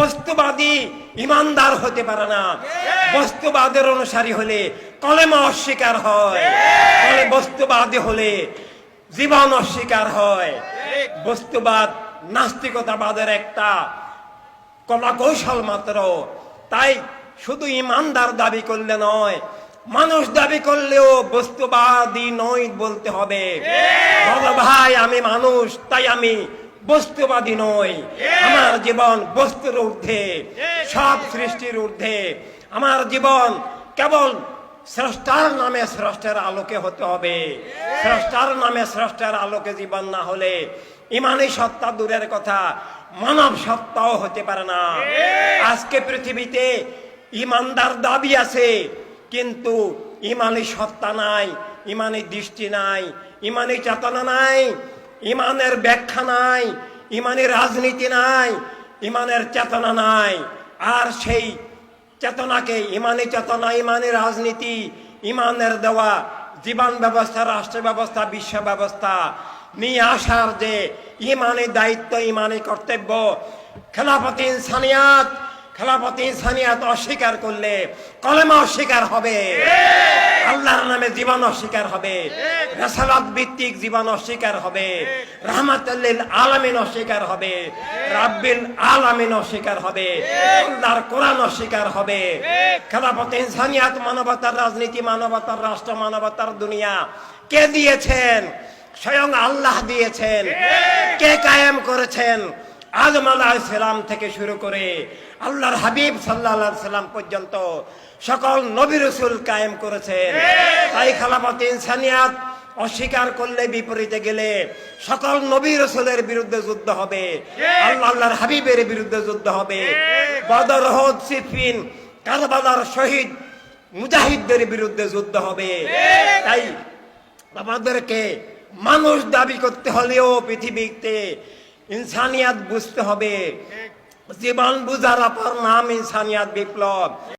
বস্তুবাদী ইমানদার হতে পারে না। বস্তুবাদের অনুসারী হলে কলেমা অস্বীকার হয়। কলে বস্তুবাদী হলে জীবন অস্বীকার হয়। বস্তুবাদ নাস্তিকতাবাদের একটা কলা কৌশল মাত্র। তাই শুধু ইমানদার দাবি করলে নয় মানুষ দাবি করলেও বস্তুবাদী নয় বলতে হবে। বলো ভাই আমি মানুষ তাই আমি বস্তুবাদী নই। আমার জীবন বস্তুর ঊর্ধ্বে সব সৃষ্টির ঊর্ধ্বে। আমার জীবন কেবল স্রষ্টার নামে স্রষ্টার আলোকে হতে হবে। স্রষ্টার নামে স্রষ্টার আলোকে জীবন না হলে ইমানি সত্তা দূরের কথা মানব সত্তাও হতে পারে না। আজকে পৃথিবীতে ইমানদার দাবি আছে কিন্তু ইমানি সত্তা নাই ইমানি দৃষ্টি নাই ইমানি চেতনা নাই ইমানের ব্যাখ্যা নাই ইমানি রাজনীতি নাই, ইমানের চেতনা নাই। আর সেই চেতনাকে ইমানি চেতনা, ইমানি রাজনীতি, ইমানের দেওয়া জীবন ব্যবস্থা, রাষ্ট্র ব্যবস্থা, বিশ্ব ব্যবস্থা নিয়ে আসার যে ইমানি দায়িত্ব, ইমানি কর্তব্য খেলাপতি ইনসানিয়াত খেলাপতি ইনসানিয়াত অস্বীকার করলে কলেমা অস্বীকার হবে। আল্লাহর নামে জীবন অস্বীকার হবে। রেসালাত ভিত্তিক জীবন অস্বীকার হবে। রহমাতুল্লিল আলামিন অস্বীকার হবে। রাব্বিল আলামিন অস্বীকার হবে। আল্লাহর কোরআন অস্বীকার হবে। খেলাপতি ইনসানিয়াত মানবতার রাজনীতি মানবতার রাষ্ট্র মানবতার দুনিয়া। কে দিয়েছেন? স্বয়ং আল্লাহ দিয়েছেন। কে কায়েম করেছেন? আদম সালাম থেকে শুরু করে আল্লাহর হাবিব সাল্লাহ সাল্লাম পর্যন্ত সকল নবী রসুল কায়েম করেছেন। তাই খালাফত ইনসানিয়াত অস্বীকার করলে বিপরীতে গেলে সকল নবী রসুলের বিরুদ্ধে যুদ্ধ হবে। আল্লাহ আল্লাহর হাবিবের বিরুদ্ধে যুদ্ধ হবে। বদর হোদ সিফিন কারবালার শহীদ মুজাহিদদের বিরুদ্ধে যুদ্ধ হবে। তাই আমাদেরকে মানুষ দাবি করতে হলেও পৃথিবীতে ইনসানিয়াত বুঝতে হবে। জীবন বুঝার অপর নাম ইনসানিয়াত বিপ্লব।